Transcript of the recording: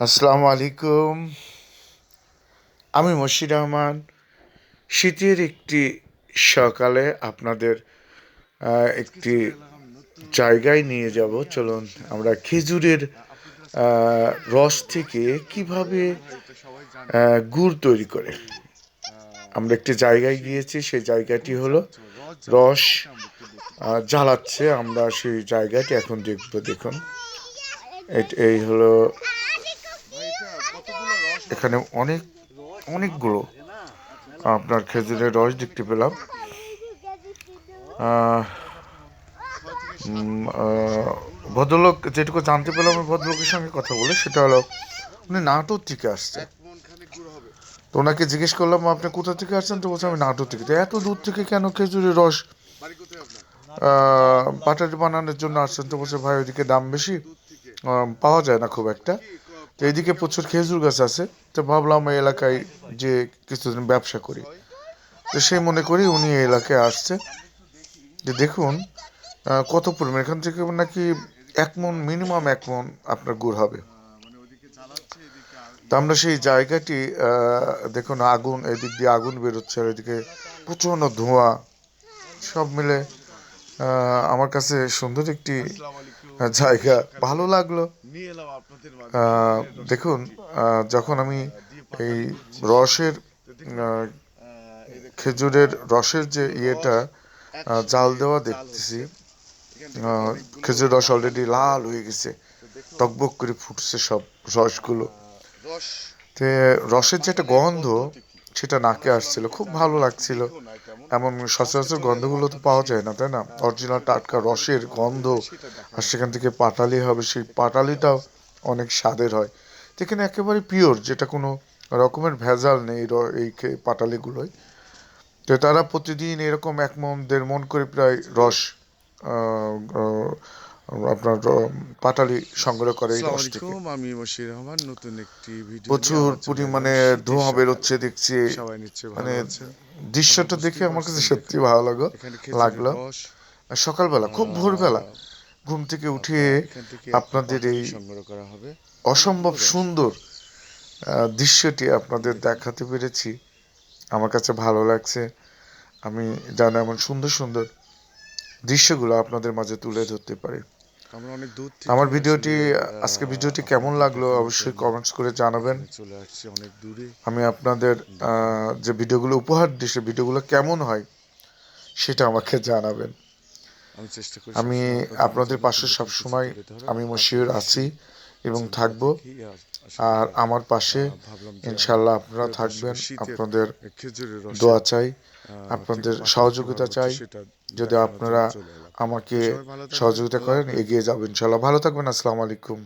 আসসালামু আলাইকুম। আমি মশির রহমান। শীতের একটি সকালে আপনাদের একটি জায়গায় নিয়ে যাব। চলুন, আমরা খেজুরের রস থেকে কীভাবে গুড় তৈরি করে। আমরা একটি জায়গায় গিয়েছি, সেই জায়গাটি হলো রস জ্বালাচ্ছে। আমরা সেই জায়গাটি এখন দেখব, দেখুন। এই হলো এখানে অনেক, অনেকগুলো, আপনার খেজুরের রস দেখতে পেলাম। ভদ্রলোক, যেটুকু জানতে পেলাম ভদ্রলোকের সঙ্গে কথা বলে, সেটা হলো, উনি নাটোর থেকে আসছে তো ওনাকে জিজ্ঞেস করলাম, আপনি কোথা থেকে আসছেন? তো বলছে, আমি নাটোর থেকে। তো এত দূর থেকে কেন খেজুরের রস বাটারি বানানোর জন্য আসছেন? তো বলছে, ভাই, ওইদিকে দাম বেশি পাওয়া যায় না খুব একটা। তো এইদিকে প্রচুর খেজুর গাছ আছে। তো ভাবলাম এই এলাকায় যে কিছুদিন ব্যবসা করি। তো সেই মনে করি উনি এই এলাকায় আসছে। যে দেখুন কত পরিমাণ, এখান থেকে নাকি এক মন, মিনিমাম এক মন আপনার গুড় হবে। তো আমরা সেই জায়গাটি দেখুন আগুন, এদিক দিয়ে আগুন বেরোচ্ছে আর এদিকে প্রচণ্ড ধোঁয়া। সব মিলে আমার কাছে সুন্দর একটি জায়গা। ভালো লাগল। দেখুন যখন আমি এই রসের খেজুরের রসের যে ইয়েটা জাল দেওয়া দেখতেছি খেজুর রস অলরেডি লাল হয়ে গেছে, টকবক করে ফুটছে সব রসগুলো। তে রসের যে একটা গন্ধ সেটা নাকে আসছিল। খুব ভালো লাগছিল। এমন সচরাচর গন্ধগুলো তো পাওয়া যায় না, তাই না? অরিজিনাল টাটকা রসের গন্ধ। আর সেখান থেকে পাটালি হবে, সেই পাটালিটাও অনেক স্বাদের হয়। এখানে একেবারে পিওর যেটা কোনো রকমের ভেজাল নেই এই পাটালিগুলোয়। তো তারা প্রতিদিন এরকম এক মন, দেড় মন করে প্রায় রস আপনার পাটালি সংগ্রহ করে এই রস থেকে আমি মশির রহমান নতুন একটি ভিডিও প্রচুর পরিমাণে ধোঁয়া বেরোচ্ছে দেখছি। সবাই নিচ্ছে মানে দৃশ্যটা দেখে আমার কাছে সত্যি ভালো লাগল লাগল। সকালবেলা খুব ভোরবেলা ঘুম থেকে উঠে আপনাদের এই সংগ্রহ করা হবে। অসম্ভব সুন্দর দৃশ্যটি আপনাদের দেখাতে পেরেছি। আমার কাছে ভালো লাগছে। আমি যেন এমন সুন্দর সুন্দর দৃশ্যগুলো আপনাদের মাঝে তুলে ধরতে পারি। আমরা অনেক দূর আমার ভিডিওটি আজকে ভিডিওটি কেমন লাগল অবশ্যই কমেন্টস করে জানাবেন। চলে আসছে অনেক দূরে। আমি আপনাদের যে ভিডিওগুলো উপহার দিই সে ভিডিওগুলো কেমন হয় সেটা আমাকে জানাবেন। আমি চেষ্টা করি আমি আপনাদের পাশে সবসময় আমি মশিউর আছি এবং থাকব। আর আমার পাশে ইনশাল্লাহ আপনারা থাকবেন। আপনাদের দোয়া চাই। আপনাদের সহযোগিতা চাই। যদি আপনারা আমাকে সহযোগিতা করেন এগিয়ে যাবেন ইনশাল্লাহ। ভালো থাকবেন আসসালামু আলাইকুম।